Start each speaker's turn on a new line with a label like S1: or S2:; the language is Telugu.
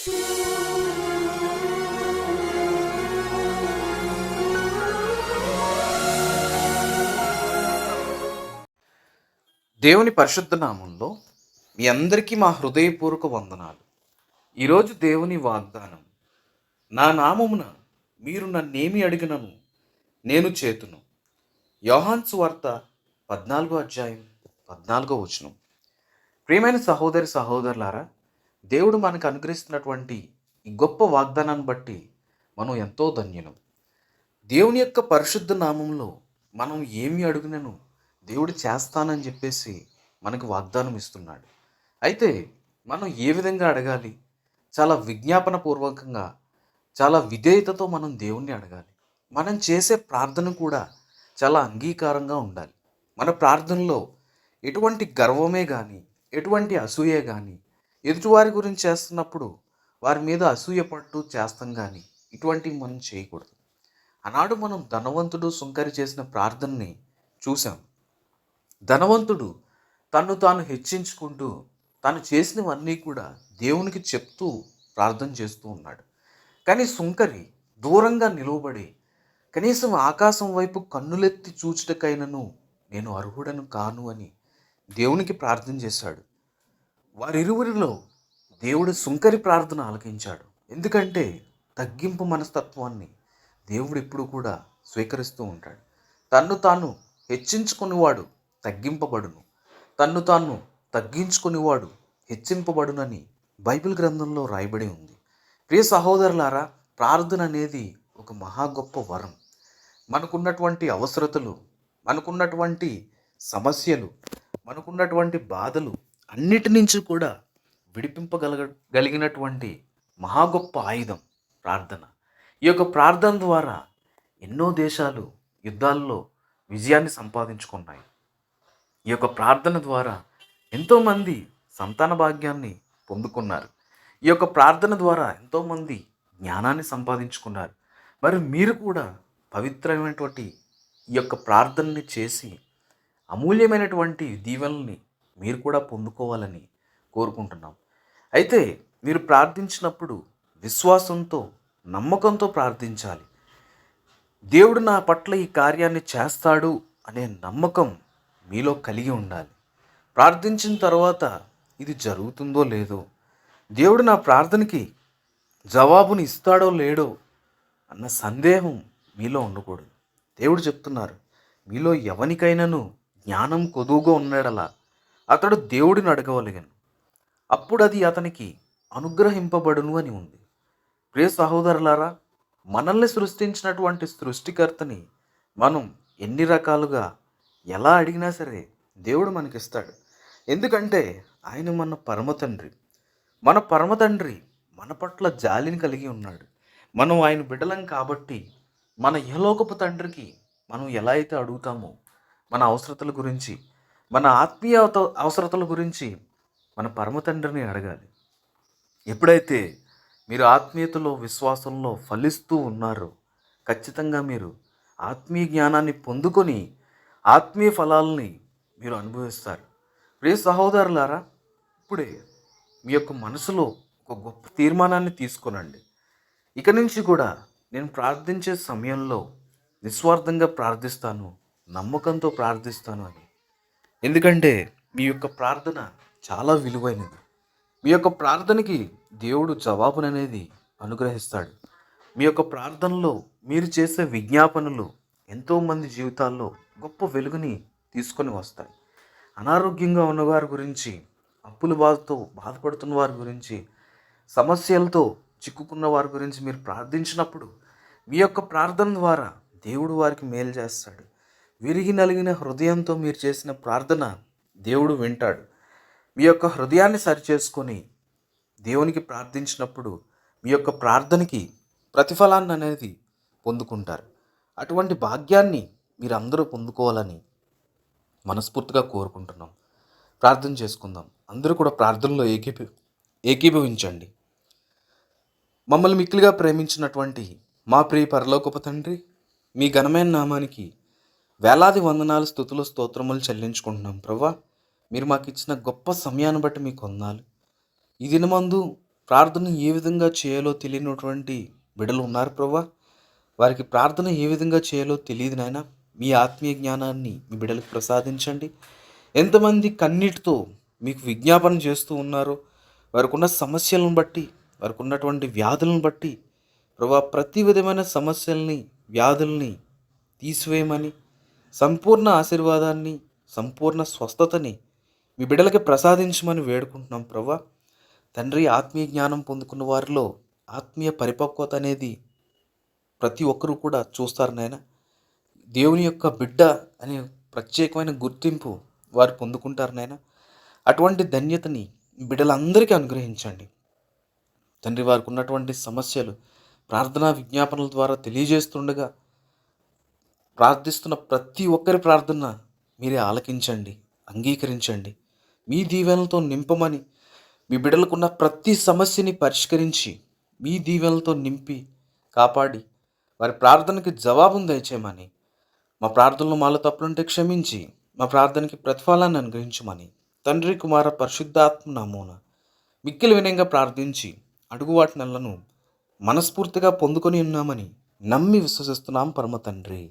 S1: దేవుని పరిశుద్ధ నామంలో మీ అందరికీ మా హృదయపూర్వక వందనాలు. ఈరోజు దేవుని వాగ్దానం నా నామమున మీరు నన్నేమి అడిగినను నేను చేతును. యోహాన్ సువార్త పద్నాలుగో అధ్యాయం పద్నాలుగో వచనం. ప్రియమైన సహోదరి సహోదరులారా దేవుడు మనకు అనుగ్రహిస్తున్నటువంటి ఈ గొప్ప వాగ్దానాన్ని బట్టి మనం ఎంతో ధన్యులం. దేవుని యొక్క పరిశుద్ధ నామంలో మనం ఏమి అడుగునను? దేవుడు చేస్తానని చెప్పేసి మనకు వాగ్దానం ఇస్తున్నాడు. అయితే మనం ఏ విధంగా అడగాలి? చాలా విజ్ఞాపన పూర్వకంగా చాలా విధేయతతో మనం దేవుణ్ణి అడగాలి. మనం చేసే ప్రార్థన కూడా చాలా అంగీకారంగా ఉండాలి. మన ప్రార్థనలో ఎటువంటి గర్వమే కానీ ఎటువంటి అసూయే కానీ ఎదుటివారి గురించి చేస్తున్నప్పుడు వారి మీద అసూయ పట్టు చేస్తాం కానీ ఇటువంటివి మనం చేయకూడదు. ఆనాడు మనం ధనవంతుడు సుంకరి చేసిన ప్రార్థనని చూసాం ధనవంతుడు తను తాను హెచ్చించుకుంటూ తను చేసినవన్నీ కూడా దేవునికి చెప్తూ ప్రార్థన చేస్తూ ఉన్నాడు. కానీ సుంకరి దూరంగా నిలువబడి కనీసం ఆకాశం వైపు కన్నులెత్తి చూచుటకైనను నేను అర్హుడను కాను అని దేవునికి ప్రార్థన చేశాడు. వారిరువురిలో దేవుడు సుంకరి ప్రార్థన ఆలకించాడు. ఎందుకంటే తగ్గింపు మనస్తత్వాన్ని దేవుడు ఎప్పుడు కూడా స్వీకరిస్తూ ఉంటాడు. తన్ను తాను హెచ్చించుకునేవాడు తగ్గింపబడును. తన్ను తాను తగ్గించుకునేవాడు హెచ్చింపబడునని బైబిల్ గ్రంథంలో రాయబడి ఉంది. ప్రియ సహోదరులారా ప్రార్థన అనేది ఒక మహా గొప్ప వరం. మనకున్నటువంటి అవసరతలు మనకున్నటువంటి సమస్యలు మనకున్నటువంటి బాధలు అన్నిటి నుంచి కూడా విడిపింపగలగ గలిగినటువంటి మహా గొప్ప ఆయుధం ప్రార్థన. ఈ యొక్క ప్రార్థన ద్వారా ఎన్నో దేశాలు యుద్ధాల్లో విజయాన్ని సంపాదించుకున్నాయి. ఈ యొక్క ప్రార్థన ద్వారా ఎంతోమంది సంతాన భాగ్యాన్ని పొందుకున్నారు. ఈ యొక్క ప్రార్థన ద్వారా ఎంతోమంది జ్ఞానాన్ని సంపాదించుకున్నారు. మరి మీరు కూడా పవిత్రమైనటువంటి ఈ యొక్క ప్రార్థనని చేసి అమూల్యమైనటువంటి దీవెనల్ని మీరు కూడా పొందుకోవాలని కోరుకుంటున్నాం. అయితే మీరు ప్రార్థించినప్పుడు విశ్వాసంతో నమ్మకంతో ప్రార్థించాలి. దేవుడు నా పట్ల ఈ కార్యాన్ని చేస్తాడు అనే నమ్మకం మీలో కలిగి ఉండాలి. ప్రార్థించిన తర్వాత ఇది జరుగుతుందో లేదో దేవుడు నా ప్రార్థనకి జవాబుని ఇస్తాడో లేడో అన్న సందేహం మీలో ఉండకూడదు. దేవుడు చెప్తున్నారు మీలో ఎవనికైనాను జ్ఞానం కొదువుగా ఉన్నాడలా అతడు దేవుడిని అడగవలిగాను అప్పుడు అది అతనికి అనుగ్రహింపబడును అని ఉంది. ప్రియ సహోదరులారా మనల్ని సృష్టించినటువంటి సృష్టికర్తని మనం ఎన్ని రకాలుగా ఎలా అడిగినా సరే దేవుడు మనకిస్తాడు. ఎందుకంటే ఆయన మన పరమ తండ్రి మన పరమ తండ్రి మన పట్ల జాలిని కలిగి ఉన్నాడు. మనం ఆయన బిడ్డలం కాబట్టి మన యలోకపు తండ్రికి మనం ఎలా అయితే అడుగుతామో మన అవసరతల గురించి మన ఆత్మీయ అవత- అవసరతల గురించి మన పరమ తండ్రిని అడగాలి. ఎప్పుడైతే మీరు ఆత్మీయతలో విశ్వాసంలో ఫలిస్తూ ఉన్నారో ఖచ్చితంగా మీరు ఆత్మీయ జ్ఞానాన్ని పొందుకొని ఆత్మీయ ఫలాలని మీరు అనుభవిస్తారు. ప్రియ సహోదరులారా ఇప్పుడే మీ యొక్క మనసులో ఒక గొప్ప తీర్మానాన్ని తీసుకునండి. ఇక నుంచి కూడా నేను ప్రార్థించే సమయంలో నిస్వార్థంగా ప్రార్థిస్తాను నమ్మకంతో ప్రార్థిస్తాను అని. ఎందుకంటే మీ యొక్క ప్రార్థన చాలా విలువైనది. మీ యొక్క ప్రార్థనకి దేవుడు జవాబుననేది అనుగ్రహిస్తాడు. మీ యొక్క ప్రార్థనలో మీరు చేసే విజ్ఞాపనలు ఎంతోమంది జీవితాల్లో గొప్ప వెలుగుని తీసుకొని వస్తాయి. అనారోగ్యంగా ఉన్నవారి గురించి అప్పుల బాధతో బాధపడుతున్న వారి గురించి సమస్యలతో చిక్కుకున్న వారి గురించి మీరు ప్రార్థించినప్పుడు మీ యొక్క ప్రార్థన ద్వారా దేవుడు వారికి మేలు చేస్తాడు. విరిగి నలిగిన హృదయంతో మీరు చేసిన ప్రార్థన దేవుడు వింటాడు. మీ యొక్క హృదయాన్ని సరిచేసుకొని దేవునికి ప్రార్థించినప్పుడు మీ యొక్క ప్రార్థనకి ప్రతిఫలాన్ని అనేది పొందుకుంటారు. అటువంటి భాగ్యాన్ని మీరు అందరూ పొందుకోవాలని మనస్ఫూర్తిగా కోరుకుంటున్నాం. ప్రార్థన చేసుకుందాం. అందరూ కూడా ప్రార్థనలో ఏకీభి ఏకీభవించండి. మమ్మల్ని మిక్కిలిగా ప్రేమించినటువంటి మా ప్రియ పరలోకపు తండ్రి మీ ఘనమైన నామానికి వేలాది వందనాలు స్థుతులు స్తోత్రములు చెల్లించుకుంటున్నాం ప్రభా మీరు మాకు ఇచ్చిన గొప్ప సమయాన్ని బట్టి మీకు వందాలు ఈ దినమందు ప్రార్థన ఏ విధంగా చేయాలో తెలియనటువంటి బిడ్డలు ఉన్నారు ప్రభా వారికి ప్రార్థన ఏ విధంగా చేయాలో తెలియదు నాయన. మీ ఆత్మీయ జ్ఞానాన్ని మీ బిడ్డలకు ప్రసాదించండి. ఎంతమంది కన్నీటితో మీకు విజ్ఞాపన చేస్తూ ఉన్నారో వారికి ఉన్న సమస్యలను బట్టి వారికి ఉన్నటువంటి వ్యాధులను బట్టి ప్రభా ప్రతి విధమైన సమస్యల్ని వ్యాధుల్ని తీసివేయమని సంపూర్ణ ఆశీర్వాదాన్ని సంపూర్ణ స్వస్థతని మీ బిడ్డలకి ప్రసాదించమని వేడుకుంటున్నాం ప్రభా తండ్రి ఆత్మీయ జ్ఞానం పొందుకున్న వారిలో ఆత్మీయ పరిపక్వత అనేది ప్రతి ఒక్కరూ కూడా చూస్తారు నాయన. దేవుని యొక్క బిడ్డ అనే ప్రత్యేకమైన గుర్తింపు వారు పొందుకుంటారు నాయన. అటువంటి ధన్యతని బిడ్డలందరికీ అనుగ్రహించండి. తండ్రి వారికి ఉన్నటువంటి సమస్యలు ప్రార్థనా విజ్ఞాపనల ద్వారా తెలియజేస్తుండగా ప్రార్థిస్తున్న ప్రతి ఒక్కరి ప్రార్థన మీరే ఆలకించండి అంగీకరించండి. మీ దీవెనలతో నింపమని మీ బిడ్డలకున్న ప్రతి సమస్యని పరిష్కరించి మీ దీవెనలతో నింపి కాపాడి వారి ప్రార్థనకి జవాబును దయచేయమని మా ప్రార్థనలు మాలో తప్పులుంటే క్షమించి మా ప్రార్థనకి ప్రతిఫలాన్ని అనుగ్రహించమని తండ్రి కుమార పరిశుద్ధాత్మ నమూన మిక్కిలి వినయంగా ప్రార్థించి అడుగు వాటి నెలను మనస్ఫూర్తిగా పొందుకొని ఉన్నామని నమ్మి విశ్వసిస్తున్నాం పరమ తండ్రి.